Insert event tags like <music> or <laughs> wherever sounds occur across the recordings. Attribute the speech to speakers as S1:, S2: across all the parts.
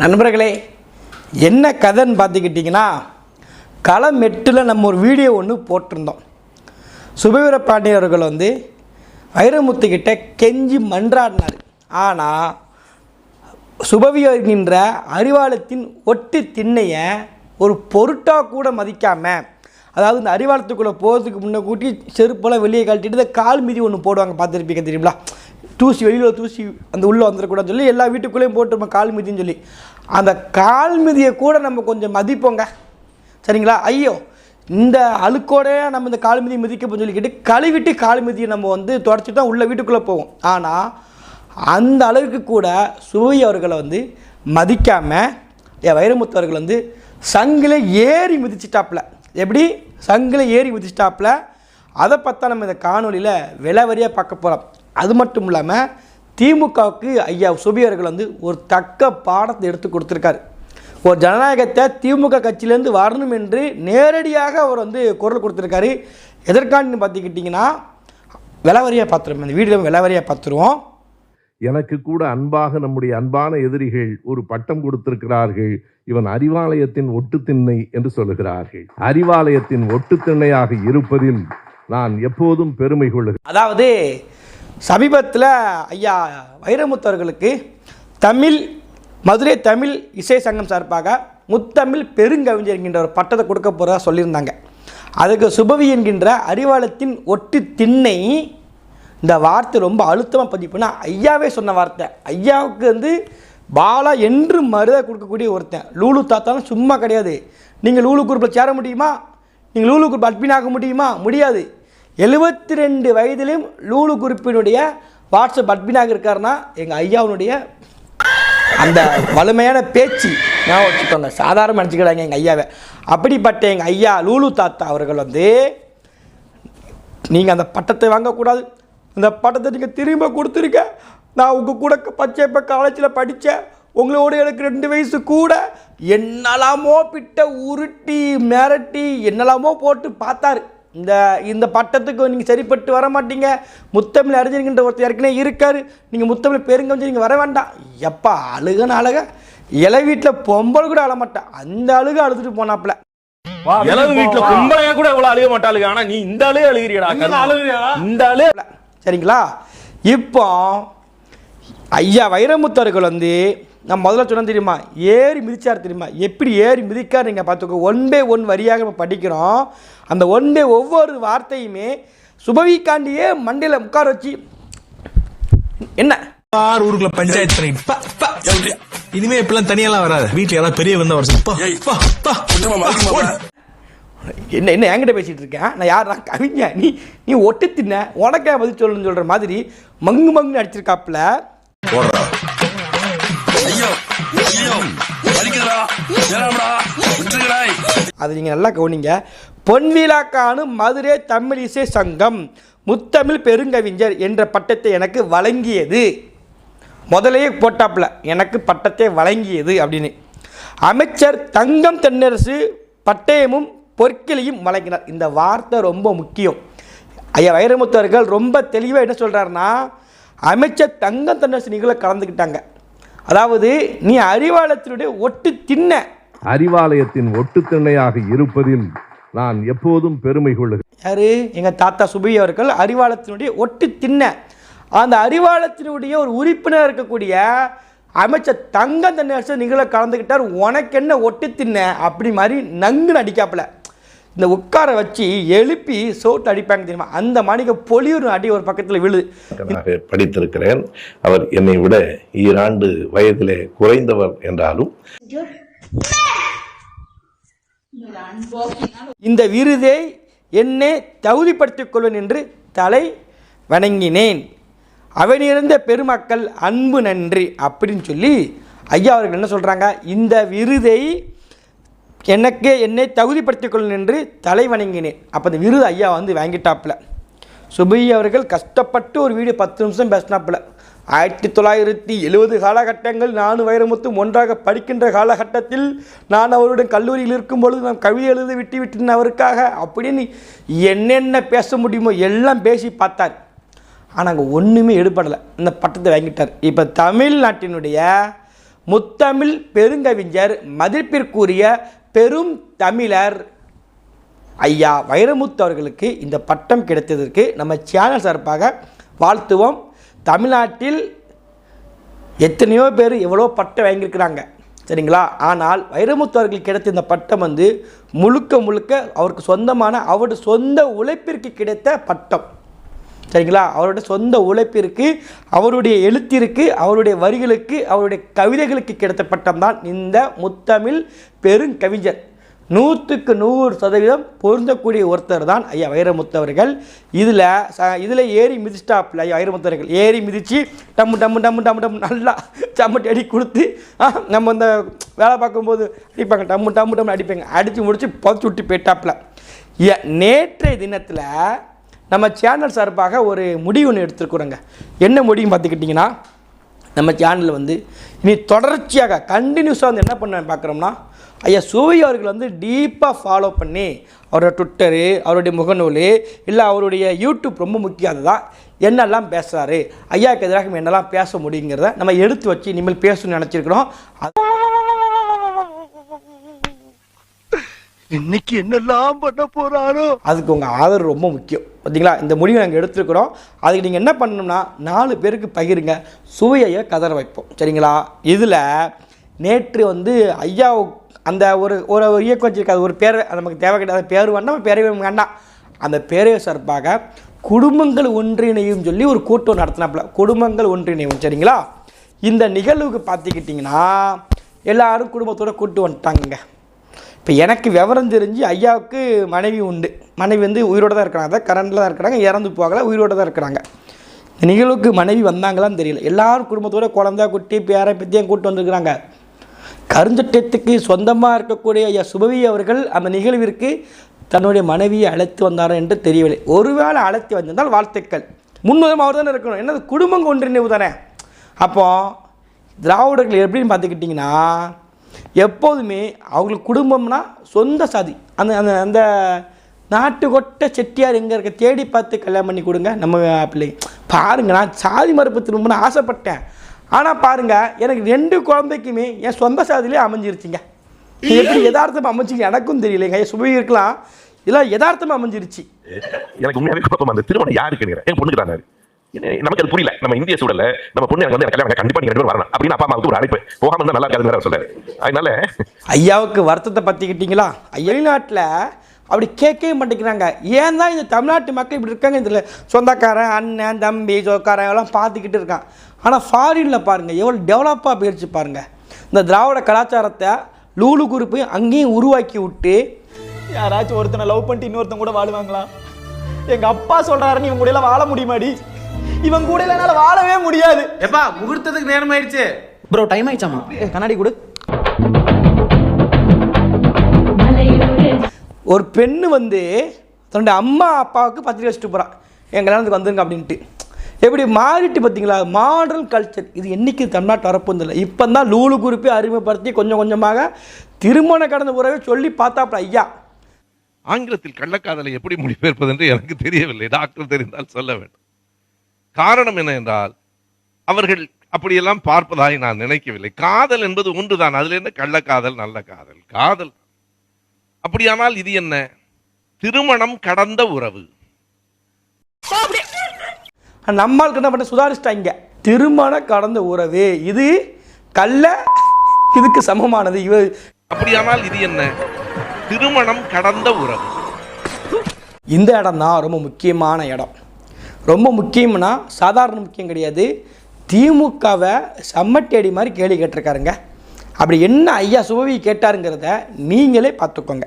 S1: நண்பர்களே என்ன கதைன்னு பார்த்துக்கிட்டிங்கன்னா களமெட்டில் நம்ம ஒரு வீடியோ ஒன்று போட்டிருந்தோம். சுபவீர பாண்டியன் அவர்கள் வந்து வைரமுத்துக்கிட்ட கெஞ்சி மன்றாடினார். ஆனால் சுபவி அறிவாளத்தின் ஒட்டு திண்ணையை ஒரு பொருட்டாக கூட மதிக்காமல் அதாவது இந்த அறிவாளத்துக்குள்ளே போகிறதுக்கு முன்னே கூட்டி செருப்பெல்லாம் வெளியே கழட்டிட்டு கால் மீதி ஒன்று போடுவாங்க பார்த்துருப்பீங்க தெரியுங்களா தூசி வெளியில் தூசி அந்த உள்ளே வந்துடக்கூடாதுன்னு சொல்லி எல்லா வீட்டுக்குள்ளேயும் போட்டுருப்போம் கால் மிதின்னு சொல்லி. அந்த கால் மிதியை கூட நம்ம கொஞ்சம் மதிப்போங்க. சரிங்களா? ஐயோ இந்த அழுக்கோட நம்ம இந்த கால் மிதியை மிதிக்கப்போம் சொல்லிக்கிட்டு கழுவிட்டு கால் மிதியை நம்ம வந்து தொடச்சி தான் உள்ள வீட்டுக்குள்ளே போவோம் ஆனால் அந்த அளவுக்கு கூட சுவை அவர்களை வந்து மதிக்காமல் என் வைரமுத்து அவர்கள் வந்து சங்கில் ஏறி மிதிச்சிட்டாப்புல. எப்படி? சங்கில் ஏறி மிதிச்சிட்டாப்புல. அதை பார்த்தா நம்ம இந்த காணொலியில் விலைவரியாக பார்க்க போகிறோம் அது மட்டும் இல்லாமல் திமுகவுக்கு ஐயா சுபி அவர்கள் வந்து ஒரு தக்க பாடத்தை எடுத்து கொடுத்துருக்காரு. ஒரு ஜனநாயகத்தை திமுக கட்சியிலேருந்து வரணும் என்று நேரடியாக அவர் வந்து குரல் கொடுத்துருக்காரு. எதற்கான்னு பார்த்துக்கிட்டிங்கன்னா விலைவரியாக பார்த்துருவோம் இந்த வீடியோ விலைவரியாக பார்த்துருவோம்.
S2: எனக்கு கூட அன்பாக நம்முடைய அன்பான எதிரிகள் ஒரு பட்டம் கொடுத்திருக்கிறார்கள். இவன் அறிவாலயத்தின் ஒட்டுத்திண்ணை என்று சொல்லுகிறார்கள். அறிவாலயத்தின் ஒட்டுத்திண்ணையாக இருப்பதில் நான் எப்போதும் பெருமை கொள்ளுகிறேன்.
S1: அதாவது சமீபத்தில் ஐயா வைரமுத்தவர்களுக்கு தமிழ் மதுரை தமிழ் இசை சங்கம் சார்பாக முத்தமிழ் பெருங்கவிஞர் என்கின்ற ஒரு பட்டத்தை கொடுக்க போகிறதா சொல்லியிருந்தாங்க. அதுக்கு சுபவி என்கின்ற அறிவாளத்தின் ஒட்டு திண்ணை இந்த வார்த்தை ரொம்ப அழுத்தமாக பதிப்புனா ஐயாவே சொன்ன வார்த்தை. ஐயாவுக்கு வந்து பாலா என்று மருதை கொடுக்கக்கூடிய ஒருத்தன். லூலு தாத்தாலும் சும்மா கிடையாது. நீங்கள் லூலு குரூப்பில் சேர முடியுமா? நீங்கள் லூலு குரூப் அட்மின் ஆக முடியுமா? முடியாது. எழுபத்தி ரெண்டு வயதிலும் லூலு குரூப்பினுடைய வாட்ஸ்அப் அட்மினாக இருக்காருன்னா எங்கள் ஐயாவுடைய அந்த வலிமையான பேச்சு நான் வச்சுக்கோங்க. சாதாரண நினச்சிக்கிறாங்க எங்கள் ஐயாவை. அப்படிப்பட்ட எங்கள் ஐயா லூலு தாத்தா அவர்கள் வந்து நீங்கள் அந்த பட்டத்தை வாங்கக்கூடாது. அந்த பட்டத்தை நீங்கள் திரும்ப கொடுத்துருக்க நான் உங்கள் கூட பச்சை இப்போ காலேஜில் படித்தேன் உங்களோட எனக்கு ரெண்டு வயசு கூட. என்னெல்லாமோ பிட்ட உருட்டி மிரட்டி என்னெல்லாமோ போட்டு பார்த்தாரு. இந்த இந்த பட்டத்துக்கு நீங்கள் சரிப்பட்டு வர மாட்டீங்க முத்தமிழ் அறிஞர்கின்ற ஒருத்தர் ஏற்கனவே இருக்கார். நீங்கள் முத்தமிழ் பெருங்க வந்து நீங்கள் வர வேண்டாம். எப்பா அழுகன்னு அழக. இலை வீட்டில் பொம்பளை கூட அழ மாட்டேன் அந்த அழுக அழுதுட்டு போனாப்புல.
S3: இளவு வீட்டுல கும்பலையா கூட இவ்வளவு அழுக மாட்டாளுங்க. ஆனா நீ இந்த ஆளே அழுகிறியடா கருணா. இந்த ஆளே
S1: சரிங்களா? இப்போ ஐயா வைரமுத்தர்கள் வந்து நான் முதல்ல சொன்னேன் தெரியுமா? ஏறி மிதிச்சார் தெரியுமா? எப்படி ஏறி மிதிக்கார் நீங்கள் பார்த்துக்கோ. ஒன் பை ஒன் வரியாக நம்ம படிக்கிறோம். அந்த ஒன் பை ஒவ்வொரு வார்த்தையுமே சுபவிக்காண்டியே மண்டையில் உட்கார வச்சு என்ன?
S4: ஆறு ஊருக்குள்ள பஞ்சாயத்து பண்ணி? இனிமே இப்பெல்லாம் தனியெல்லாம் வராது. வீட்டுல யாராவது பெரிய வந்தா வர சொல்லு. பா, பா, பா, பா, ஓடு.
S1: என்ன என்ன என்கிட்ட பேசிகிட்டு இருக்கேன் நான் யார் நான் கவிஞன் நீ நீ ஒட்டு தின்ன உனக்கே பதில் சொல்லணும்னு சொல்கிற மாதிரி மங்கு மங்குன்னு அடிச்சிருக்காப்புல. அது நீங்கள் நல்லா கவனிங்க. பொன்விழா மதுரை தமிழ் இசை சங்கம் முத்தமிழ் பெருங்கவிஞர் என்ற பட்டத்தை எனக்கு வழங்கியது. முதலையே போட்டாப்புல எனக்கு பட்டத்தை வழங்கியது அப்படின்னு. அமைச்சர் தங்கம் தென்னரசு பட்டயமும் பொற்கிளியும் வழங்கினார். இந்த வார்த்தை ரொம்ப முக்கியம். ஐயா வைரமுத்தவர்கள் ரொம்ப தெளிவாக என்ன சொல்கிறாருன்னா அமைச்சர் தங்கம் தென்னரசு நிகழ கலந்துக்கிட்டாங்க. அதாவது நீ அறிவாளத்தினுடைய ஒட்டு தின்ன.
S2: அறிவாலயத்தின் ஒட்டுத்திண்ணையாக இருப்பதில் நான் எப்போதும் பெருமை கொள்ளுகிறேன்.
S1: யாரு? எங்கள் தாத்தா சுபி அவர்கள் அறிவாளத்தினுடைய ஒட்டு தின்ன. அந்த அறிவாளத்தினுடைய ஒரு உறுப்பினர் இருக்கக்கூடிய அமைச்சர் தங்கம் தன்னரசு நிகழ கலந்துக்கிட்டார் உனக்கு என்ன ஒட்டு தின்ன? அப்படி மாதிரி நங்குன்னு அடிக்காப்புல. இந்த உட்கார வச்சு எழுப்பி சோட்டு அடிப்பாங்க தெரியுமா? அந்த மணிக்கு பொலியூர் அடி ஒரு பக்கத்தில் விழுது
S5: படித்திருக்கிறேன். அவர் என்னை விட ஈராண்டு வயதிலே குறைந்தவர் என்றாலும்.
S1: இந்த விருதை என்னை தகுதிப்படுத்திக் கொள்வேன் என்று தலை வணங்கினேன். அவனிருந்த பெருமக்கள் அன்பு நன்றி அப்படின்னு சொல்லி ஐயா அவர்கள் என்ன சொல்கிறாங்க இந்த விருதை எனக்கு என்னை தகுதிப்படுத்திக் கொள்ளும் என்று தலை வணங்கினேன். அப்போ அந்த விருது ஐயா வந்து வாங்கிட்டாப்புல. சுபி அவர்கள் கஷ்டப்பட்டு ஒரு வீடியோ பத்து நிமிஷம் பேசினாப்புல. ஆயிரத்தி தொள்ளாயிரத்தி எழுபது காலகட்டங்கள் நானும் வைரமுத்தும் ஒன்றாக படிக்கின்ற காலகட்டத்தில் நான் அவருடன் கல்லூரியில் இருக்கும் பொழுது நான் கவிதை எழுத விட்டு விட்டேன் அவருக்காக. அப்படின்னு என்னென்ன பேச முடியுமோ எல்லாம் பேசி பார்த்தார். ஆனால் அங்கே ஒன்றுமே எடுபடலை. இந்த பட்டத்தை வாங்கிட்டார். இப்போ தமிழ்நாட்டினுடைய முத்தமிழ் பெருங்கவிஞர் மதிப்பிற்குரிய பெரும் தமிழர் ஐயா வைரமுத்து அவர்களுக்கு இந்த பட்டம் கிடைத்ததற்கு நம்ம சேனல் சார்பாக வாழ்த்துவோம். தமிழ்நாட்டில் எத்தனையோ பேர் எவ்வளோ பட்டம் வாங்கியிருக்கிறாங்க. சரிங்களா? ஆனால் வைரமுத்து அவர்களுக்கு கிடைத்த இந்த பட்டம் வந்து முழுக்க முழுக்க அவருக்கு சொந்தமான அவருடைய சொந்த உழைப்பிற்கு கிடைத்த பட்டம். சரிங்களா? அவருடைய சொந்த உழைப்பிற்கு அவருடைய எழுத்திற்கு அவருடைய வரிகளுக்கு அவருடைய கவிதைகளுக்கு கிடைத்த பட்டம் தான் இந்த முத்தமிழ் பெருங்கவிஞர். நூற்றுக்கு நூறு சதவீதம் பொருந்தக்கூடிய ஒருத்தர் தான் ஐயா வைரமுத்தவர்கள் இதில் ச இதில் ஏறி மிதிச்சிட்டாப்புல ஐயா வைரமுத்தவர்கள் ஏறி மிதித்து டம்மு டம்மு டம்மு டம்மு டம்மு நல்லா சம்மட்டி அடி கொடுத்து நம்ம இந்த வேலை பார்க்கும்போது அடிப்பாங்க. டம்மு டம்மு டம்மு அடிப்பாங்க. அடித்து முடித்து புதைச்சி விட்டு போயிட்டாப்புல. ஏ- நேற்றைய தினத்தில் நம்ம சேனல் சார்பாக ஒரு முடிவு ஒன்று எடுத்துருக்குறோங்க. என்ன முடிவுன்னு பார்த்துக்கிட்டிங்கன்னா நம்ம சேனலில் வந்து இனி தொடர்ச்சியாக கண்டினியூஸாக வந்து என்ன பண்ண பார்க்குறோம்னா ஐயா சூவி அவர்கள் வந்து டீப்பாக ஃபாலோ பண்ணி அவரோட ட்விட்டரு அவருடைய முகநூல் இல்லை அவருடைய யூடியூப் ரொம்ப முக்கியம் அதுதான் என்னெல்லாம் பேசுகிறாரு ஐயாவுக்கு எதிராக என்னெல்லாம் பேச முடியுங்கிறத நம்ம எடுத்து வச்சு இனிமேல் பேசணும்னு நினச்சிருக்கிறோம்.
S6: இன்னைக்கு என்னெல்லாம் பண்ண போறாரோ?
S1: அதுக்கு உங்கள் ஆதரவு ரொம்ப முக்கியம். பார்த்தீங்களா? இந்த முடிவை நாங்கள் எடுத்துருக்குறோம். அதுக்கு நீங்கள் என்ன பண்ணணும்னா நாலு பேருக்கு பகிருங்க. சுவையை கதற வைப்போம். சரிங்களா? இதில் நேற்று வந்து ஐயா அந்த ஒரு ஒரு ஒரு இயக்கம் வச்சுருக்காது ஒரு பேர் நமக்கு தேவை கிடையாது. பேர் வேண்டாம் நம்ம பேரவை வேண்டாம். அந்த பேரவை சார்பாக குடும்பங்கள் ஒன்றிணையும் சொல்லி ஒரு கூட்டம் நடத்தினாப்புல. குடும்பங்கள் ஒன்றிணையும் சரிங்களா? இந்த நிகழ்வுக்கு பார்த்துக்கிட்டிங்கன்னா எல்லாரும் குடும்பத்தோட கூட்டு வந்துட்டாங்கங்க. இப்போ எனக்கு விவரம் தெரிஞ்சு ஐயாவுக்கு மனைவி உண்டு. மனைவி வந்து உயிரோடு தான் இருக்கிறாங்க. அதான் கரண்டில் தான் இருக்கிறாங்க. இறந்து போகலை உயிரோட தான் இருக்கிறாங்க. இந்த நிகழ்வுக்கு மனைவி வந்தாங்களான்னு தெரியல. எல்லாரும் குடும்பத்தோட குழந்தை குட்டி பேரை பற்றியும் கூட்டு வந்திருக்கிறாங்க. கருஞ்சட்டத்துக்கு சொந்தமாக இருக்கக்கூடிய ஐயா சுபவி அவர்கள் அந்த நிகழ்விற்கு தன்னுடைய மனைவியை அழைத்து வந்தாரோ என்று தெரியவில்லை. ஒருவேளை அழைத்து வந்திருந்தால் வாழ்த்துக்கள். முன்னுதம் அவர் தானே இருக்கணும். என்னது குடும்பம் ஒன்றிணைவு தானே? அப்போ திராவிடர்கள் எப்படின்னு பார்த்துக்கிட்டிங்கன்னா எப்போதுமே அவங்களுக்கு குடும்பம்னா சொந்த சாதி. அந்த அந்த அந்த நாட்டுக்கொட்ட செட்டியார் எங்கே இருக்க தேடி பார்த்து கல்யாணம் பண்ணி கொடுங்க. நம்ம பிள்ளைங்க பாருங்கள் நான் சாதி மறுப்பு திரும்பணும்னு ஆசைப்பட்டேன். ஆனால் பாருங்க எனக்கு ரெண்டு குழந்தைக்குமே என் சொந்த சாதியிலே அமைஞ்சிருச்சுங்க. எப்படி யதார்த்தமாக அமைஞ்சிங்க எனக்கும் தெரியலைங்க. என் சுபி இருக்கலாம். இதெல்லாம் யதார்த்தமாக அமைஞ்சிருச்சு.
S7: எனக்கு உண்மையாகவே குழப்பம் அந்த திருமணம் யாருக்கு என் பொண்ணுக்கு தானே நமக்கு அது புரியல. நம்ம இந்திய சூழல நம்ம பொண்ணு எனக்கு வந்து கல்யாணம் கண்டிப்பா நீங்க ரெண்டு பேரும் வரணும். அப்படின்னு அப்பா அம்மாவுக்கு ஒரு அழைப்பு. போகாம இருந்தா நல்லா இருக்காதுன்னு வேற சொல்றாரு. அதனால
S1: ஐயாவுக்கு வருத்தத்தை பத்திக்கிட்டீங்களா? வெளிநாட்டில் அப்படி கேட்கவே மாட்டேங்கிறாங்க. ஏன் தான் இந்த தமிழ்நாட்டு மக்கள் இப்படி இருக்காங்க இதில் சொந்தக்காரன் அண்ணன் தம்பி சொக்காரன் எல்லாம் பார்த்துக்கிட்டு இருக்கான். ஆனால் ஃபாரினில் பாருங்கள் எவ்வளோ டெவலப்பாக போயிடுச்சு பாருங்கள் இந்த திராவிட கலாச்சாரத்தை லூலு குரூப்பை அங்கேயும் உருவாக்கி விட்டு
S8: யாராச்சும் ஒருத்தனை லவ் பண்ணிட்டு இன்னொருத்தன் கூட வாழுவாங்களா? எங்கள் அப்பா சொல்றாருன்னு இவங்க கூட வாழ முடியுமாடி? இவன் கூட என்னால வாழவே முடியாது.
S9: எப்பா முகூர்த்தத்துக்கு நேரம் ஆயிடுச்சு
S8: ப்ரோ டைம் ஆயிடுச்சாமா ஏய், கண்ணாடி கொடு.
S1: ஒரு பெண்ணு வந்து தன்னுடைய அம்மா அப்பாவுக்கு பத்திரிக்கை வச்சுட்டு போகிறான் என் கல்யாணத்துக்கு வந்துருங்க அப்படின்ட்டு. எப்படி மாறிட்டு பார்த்தீங்களா மாடர்ன் கல்ச்சர் இது என்னைக்கு தமிழ்நாட்டு வரப்போதில்லை இப்போ தான் லூலு குரூப்பை அறிமுகப்படுத்தி கொஞ்சம் கொஞ்சமாக திருமண கடந்த உறவை சொல்லி பார்த்தாப்புல ஐயா.
S2: ஆங்கிலத்தில் கள்ளக்காதலை எப்படி மொழிபெயர்ப்பது என்று எனக்கு தெரியவில்லை. டாக்டர் தெரிந்தால் சொல்ல வேண்டும். காரணம் என்ன என்றால் அவர்கள் அப்படியெல்லாம் பார்ப்பதாய் நான் நினைக்கவில்லை. காதல் என்பது ஒன்றுதான். அதுல என்ன கள்ளக்காதல் நல்ல காதல்? காதல். அப்படியானால் இது என்ன? திருமணம் கடந்த உறவு.
S1: நம்மளுக்கு என்ன பண்ண சுதாரிச்சிட்டாங்க. திருமண கடந்த உறவு. இது கள்ள இதுக்கு சமமானது. இவ
S2: அப்படியானால் இது என்ன? திருமணம் கடந்த உறவு.
S1: இந்த இடம் தான் ரொம்ப முக்கியமான இடம். ரொம்ப முக்கியம்னா சாதாரண முக்கியம் கிடையாது. திமுகவை சம்மட்டேடி மாதிரி கேள்வி கேட்டிருக்காருங்க. அப்படி என்ன ஐயா சுபவி கேட்டாருங்கிறத நீங்களே பார்த்துக்கோங்க.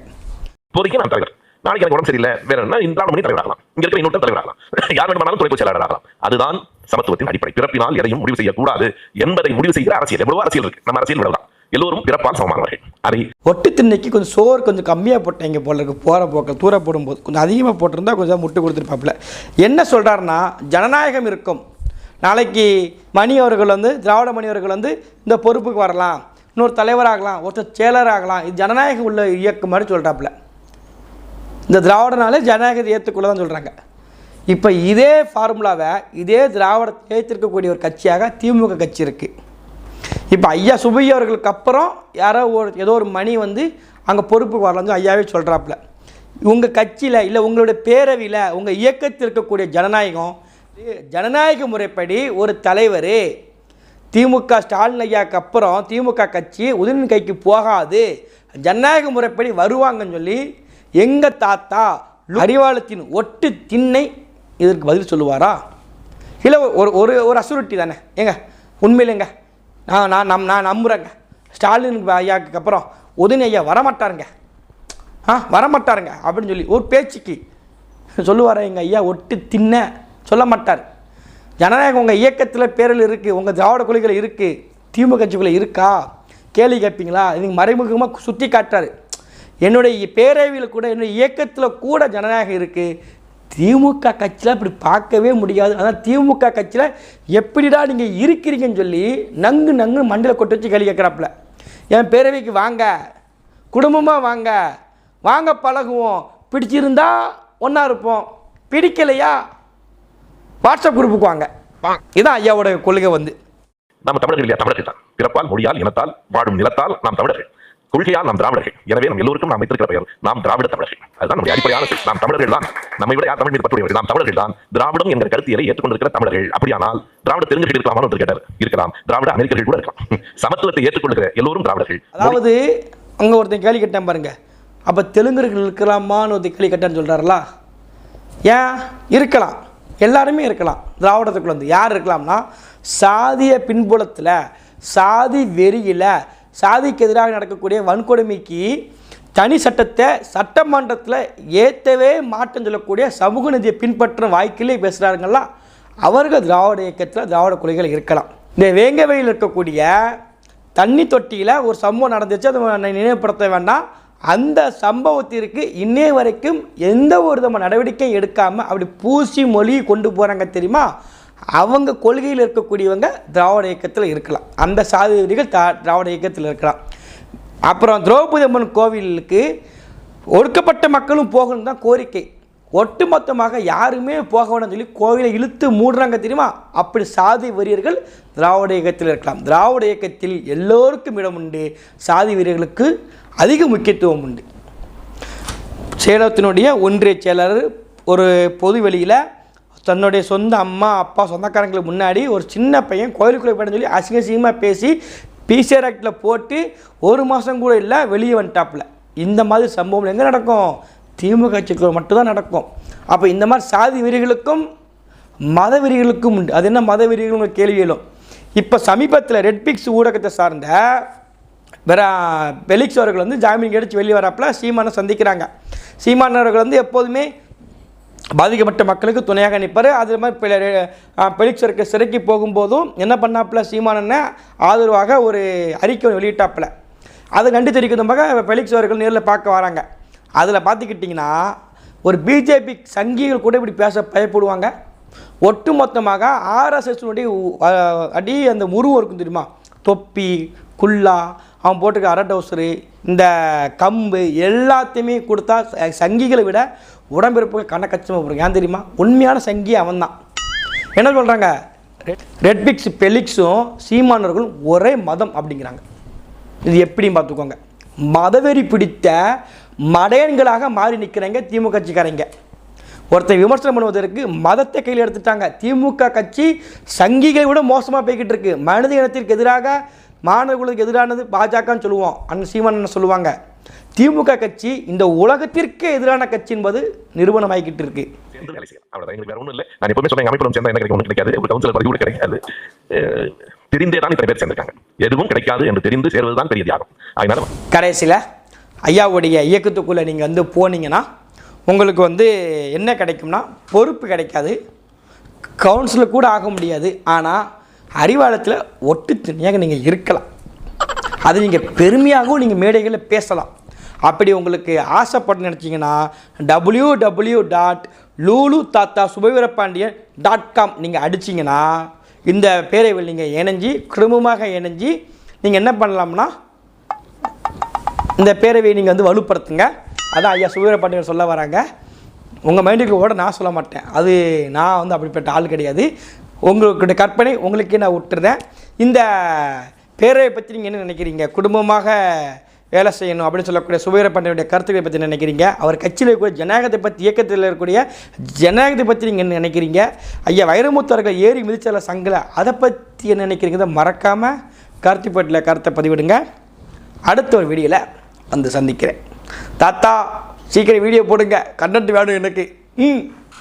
S7: இப்போதைக்கு நான் தலைவர். நாளைக்கு எனக்கு உடம்பு சரியில்லை. வேற என்ன? இந்த மணி தலைவர் ஆகலாம் இங்க இருக்கிற இன்னொரு தலைவர் <laughs> யார் வேணுமானாலும் துணை பொதுச் ஆகலாம் அதுதான் சமத்துவத்தின் அடிப்படை. பிறப்பினால் எதையும் முடிவு செய்யக்கூடாது என்பதை முடிவு செய்கிற அரசியல். எவ்வளவு அரசியல் இருக்கு. நம்ம அரசியல் இவ்வளவுதான். எல்லோரும் பிறப்பால் சமமானவர்கள். அதை
S1: ஒட்டு திண்ணைக்கு கொஞ்சம் சோறு கொஞ்சம் கம்மியாக போட்டீங்க போல இருக்கு போகிற போக்கில் தூர போடும்போது. கொஞ்சம் அதிகமாக போட்டிருந்தா கொஞ்சம் முட்டு கொடுத்துருப்பாப்புல. என்ன சொல்கிறாருன்னா ஜனநாயகம் இருக்கும். நாளைக்கு மணி அவர்கள் வந்து திராவிட மணி அவர்கள் வந்து இந்த பொறுப்புக்கு வரலாம். இன்னொரு தலைவராகலாம் ஒருத்தர் செயலராகலாம் இது ஜனநாயகம் உள்ள இயக்கம் மாதிரி சொல்கிறாப்புல இந்த திராவிடனாலே ஜனநாயகத்தை ஏற்றுக்கொள்ள தான் சொல்கிறாங்க இப்போ இதே ஃபார்முலாவை இதே திராவிடத்தை ஏற்றிருக்கக்கூடிய ஒரு கட்சியாக திமுக கட்சி இருக்குது இப்போ ஐயா சுபையா அவர்களுக்கு அப்புறம் யாரோ ஒரு ஏதோ ஒரு மணி வந்து அங்கே பொறுப்புக்கு வரலன்னு ஐயாவே சொல்கிறாப்புல உங்கள் கட்சியில் இல்லை உங்களுடைய பேரவையில் உங்கள் இயக்கத்தில் இருக்கக்கூடிய ஜனநாயகம் ஜனநாயக முறைப்படி ஒரு தலைவர் திமுக ஸ்டாலின் ஐயாவுக்கு அப்புறம் திமுக கட்சி உதிரின் கைக்கு போகாது. ஜனநாயக முறைப்படி வருவாங்கன்னு சொல்லி எங்கள் தாத்தா அறிவாளத்தின் ஒட்டு திண்ணை இதற்கு பதில் சொல்லுவாரா? இல்லை ஒரு ஒரு ஒரு அசுரிட்டி தானே. ஏங்க உண்மையிலேங்க. நான் நான் நம் நான் நம்புகிறேங்க ஸ்டாலினுக்கு ஐயாக்கு அப்புறம் உதயநிதி ஐயா வரமாட்டாருங்க. ஆ வரமாட்டாருங்க அப்படின்னு சொல்லி ஒரு பேச்சுக்கு சொல்லுவார் எங்கள் ஐயா ஒட்டு தின்ன சொல்ல மாட்டார். ஜனநாயகம் உங்கள் இயக்கத்தில் பேரில் இருக்குது உங்கள் திராவிட கொள்கைகள் இருக்குது திமுக கட்சிக்குள்ளே இருக்கா? கேள்வி கேட்பீங்களா இதுக்கு மறைமுகமாக சுற்றி காட்டுறாரு என்னுடைய பேரவையில் கூட என்னுடைய இயக்கத்தில் கூட ஜனநாயகம் இருக்குது திமுக கட்சியில் அப்படி பார்க்கவே முடியாது. அதான் திமுக கட்சியில் எப்படிடா நீங்கள் இருக்கிறீங்கன்னு சொல்லி நங்கு நங்கு மண்டல கொட்டு வச்சு கேள்வி கேட்குறாப்புல. என் பேரவைக்கு வாங்க குடும்பமாக வாங்க வாங்க பழகுவோம். பிடிச்சிருந்தா ஒன்றா இருப்போம். பிடிக்கலையா? வாட்ஸ்அப் குரூப்புக்கு வாங்க. இதான் ஐயாவோட கொள்கை வந்து.
S7: நம்ம தமிழர்கள் தமிழர்கள் தான் பிறப்பால் மொழியால் இனத்தால் வாழும் நிலத்தால் நாம் தமிழர்கள். கொள்கையால் நாம் திராவிடர்கள். எனவே நம் எல்லோருக்கும் நாம் வைத்திருக்கிற பெயர் நாம் திராவிட தமிழர்கள். அதுதான் நம்முடைய அடிப்படையான நாம் தமிழர்கள் தான். நம்மை விட யார் தமிழ் மீது பற்றுடையவர்கள்? நாம் தமிழர்கள் தான். திராவிடம் என்ற கருத்தியலை ஏற்றுக்கொண்டிருக்கிற தமிழர்கள்? அப்படியானால் திராவிட தெரிஞ்சுகள் இருக்கலாமா என்று கேட்டார். இருக்கலாம். திராவிட அமெரிக்கர்கள் கூட இருக்கலாம். <laughs> சமத்துவத்தை ஏற்றுக்கொள்கிற எல்லோரும் திராவிடர்கள்.
S1: அதாவது அங்கே ஒருத்தன் கேள்வி கேட்டேன் பாருங்க. அப்போ தெலுங்கர்கள் இருக்கலாமான்னு ஒருத்தன் கேள்வி கேட்டேன்னு சொல்கிறாருல ஏன்? இருக்கலாம். எல்லாருமே இருக்கலாம். திராவிடத்துக்குள்ள வந்து யார் இருக்கலாம்னா சாதிய பின்புலத்தில் சாதி வெறியில் சாதிக்கு எதிராக நடக்கக்கூடிய வன்கொடுமைக்கு தனி சட்டத்தை சட்டமன்றத்தில் ஏற்றவே மாற்றம் சொல்லக்கூடிய சமூக நிதியை பின்பற்றும் வாய்க்கிலே பேசுகிறாருங்களா அவர்கள் திராவிட இயக்கத்தில் திராவிட கொள்கைகள் இருக்கலாம். இந்த வேங்கவையில் இருக்கக்கூடிய தண்ணி தொட்டியில் ஒரு சம்பவம் நடந்துச்சு அதை நினைவுபடுத்த வேண்டாம். அந்த சம்பவத்திற்கு இன்னே வரைக்கும் எந்த ஒரு விதமான நடவடிக்கை எடுக்காமல் அப்படி பூசி மொழி கொண்டு போகிறாங்க தெரியுமா? அவங்க கொள்கையில் இருக்கக்கூடியவங்க திராவிட இயக்கத்தில் இருக்கலாம். அந்த சாதி தா திராவிட இயக்கத்தில் இருக்கலாம். அப்புறம் திரௌபதி அம்மன் கோவிலுக்கு ஒடுக்கப்பட்ட மக்களும் போகணும் தான் கோரிக்கை. ஒட்டுமொத்தமாக யாருமே போக வேண்டாம் சொல்லி கோவிலை இழுத்து மூடுறாங்க தெரியுமா? அப்படி சாதி வெறியர்கள் திராவிட இயக்கத்தில் இருக்கலாம். திராவிட இயக்கத்தில் எல்லோருக்கும் இடம் உண்டு. சாதி வீரர்களுக்கு அதிக முக்கியத்துவம் உண்டு. சேலத்தினுடைய ஒன்றிய செயலாளர் ஒரு பொது வெளியில் தன்னுடைய சொந்த அம்மா அப்பா சொந்தக்காரங்களுக்கு முன்னாடி ஒரு சின்ன பையன் கோயிலுக்குள்ளே போயிட்டு சொல்லி அசிங்க அசிங்கமாக பேசி பிசிஆர் ஆக்டில் போட்டு ஒரு மாதம் கூட இல்லை வெளியே வந்துட்டாப்புல. இந்த மாதிரி சம்பவம் எங்கே நடக்கும்? திமுக கட்சிக்குள்ள மட்டும்தான் நடக்கும். அப்போ இந்த மாதிரி சாதி வெறிகளுக்கும் மத வெறிகளுக்கும் உண்டு. அது என்ன மத வெறிகளும் கேள்வி எழும்? இப்போ சமீபத்தில் ரெட்பிக்ஸ் ஊடகத்தை சார்ந்த வேற பெலிக்ஸ் அவர்கள் வந்து ஜாமீன் கிடைச்சி வெளியே வராப்புல சீமானை சந்திக்கிறாங்க. சீமான் அவர்கள் வந்து எப்போதுமே பாதிக்கப்பட்ட மக்களுக்கு துணையாக நிற்பார். அது மாதிரி பெ- சிறைக்கு போகும்போதும் என்ன பண்ணாப்புல? சீமானனை ஆதரவாக ஒரு அறிக்கை வெளியிட்டாப்புல. அதை நன்றி தெரிவிக்கிறதுமாக பெலிக்ஸ் அவர்கள் நேரில் பார்க்க வராங்க. அதில் பார்த்துக்கிட்டிங்கன்னா ஒரு பிஜேபி சங்கிகள் கூட இப்படி பேச பயப்படுவாங்க. ஒட்டுமொத்தமாக ஆர்எஸ்எஸ்னுடைய அடி அந்த உருவம் இருக்கும் தெரியுமா? தொப்பி குல்லா அவன் போட்டுக்க அரை டவுசரு இந்த கம்பு எல்லாத்தையுமே கொடுத்தா ச- சங்கிகளை விட உடம்பிறப்புகள் கண்ண கச்சமாக ஏன் தெரியுமா? உண்மையான சங்கி அவன் தான் என்ன சொல்கிறாங்க ரெட்பிக்ஸ் பெலிக்ஸும் சீமானவர்களும் ஒரே மதம் அப்படிங்கிறாங்க. இது எப்படியும் பார்த்துக்கோங்க. மதவெறி பிடித்த மடையன்களாக மாறி நிற்கிறாங்க திமுக கட்சிக்காரங்க. ஒருத்தன் விமர்சனம் பண்ணுவதற்கு மதத்தை கையில் எடுத்துட்டாங்க. திமுக கட்சி சங்கிகளை விட மோசமாக போய்கிட்டு இருக்கு. மனித இனத்திற்கு எதிராக மாணவர்களுக்கு எதிரானது பாஜகன்னு சொல்லுவோம். அண்ணன் சீமான் அண்ணன் சொல்லுவாங்க? திமுக கட்சி இந்த உலகத்திற்கே எதிரான கட்சி என்பது நிறுவனமாகிக்கிட்டு இருக்கு.
S7: ஒண்ணும் இல்லை. நான் எப்பவுமே சொன்னேன் அமைப்பிலும் சேர்ந்தா என்ன கிடைக்கும்? ஒன்றும் கிடைக்காது. ஒரு கவுன்சிலர் பதவி கூட கிடைக்காது. தெரிந்தே தான் இத்தனை பேர் சேர்ந்திருக்காங்க. எதுவும் கிடைக்காது என்று தெரிந்து சேர்வதுதான் பெரிய தியாகம். அதனால
S1: கடைசியில் ஐயாவுடைய இயக்கத்துக்குள்ளே நீங்கள் வந்து போனீங்கன்னா உங்களுக்கு வந்து என்ன கிடைக்கும்னா பொறுப்பு கிடைக்காது. கவுன்சிலர் கூட ஆக முடியாது. ஆனால் அறிவாளத்தில் ஒட்டு துணியாக நீங்கள் இருக்கலாம். அது நீங்கள் பெருமையாகவும் நீங்கள் மேடைகளில் பேசலாம். அப்படி உங்களுக்கு ஆசைப்பட்டு நினச்சிங்கன்னா டபிள்யூ டபிள்யூ டாட் லூலு தாத்தா சுபவீரபாண்டியன் டாட் காம் நீங்கள் அடிச்சிங்கன்னா இந்த பேரவையில் நீங்கள் இணைஞ்சி குடும்பமாக இணைஞ்சி நீங்கள் என்ன பண்ணலாம்னா இந்த பேரவையை நீங்கள் வந்து வலுப்படுத்துங்க. அதான் ஐயா சுவீரபாண்டியன் சொல்ல வராங்க. உங்கள் மைண்டுக்கு ஓட நான் சொல்ல மாட்டேன். அது நான் வந்து அப்படிப்பட்ட ஆள் கிடையாது. உங்களுடைய கற்பனை உங்களுக்கே நான் விட்டுறேன் இந்த பேரவை பற்றி நீங்கள் என்ன நினைக்கிறீங்க? குடும்பமாக வேலை செய்யணும் அப்படின்னு சொல்லக்கூடிய சுபீர பாண்டியனுடைய கருத்துக்களை பற்றி நினைக்கிறீங்க? அவர் கட்சியில் இருக்கக்கூடிய ஜனநாயகத்தை பற்றி இயக்கத்தில் இருக்கக்கூடிய ஜனநாயகத்தை பற்றி நீங்கள் என்ன நினைக்கிறீங்க? ஐயா வைரமுத்தவர்கள் ஏறி மிதிச்சல சங்கல அதை பற்றி என்ன நினைக்கிறீங்க மறக்காமல் கருத்துப்பட்டில் கருத்தை பதிவிடுங்க. அடுத்த ஒரு வீடியோவில் வந்து சந்திக்கிறேன். தாத்தா சீக்கிரம் வீடியோ போடுங்க. கண்டென்ட் வேணும் எனக்கு. ம்.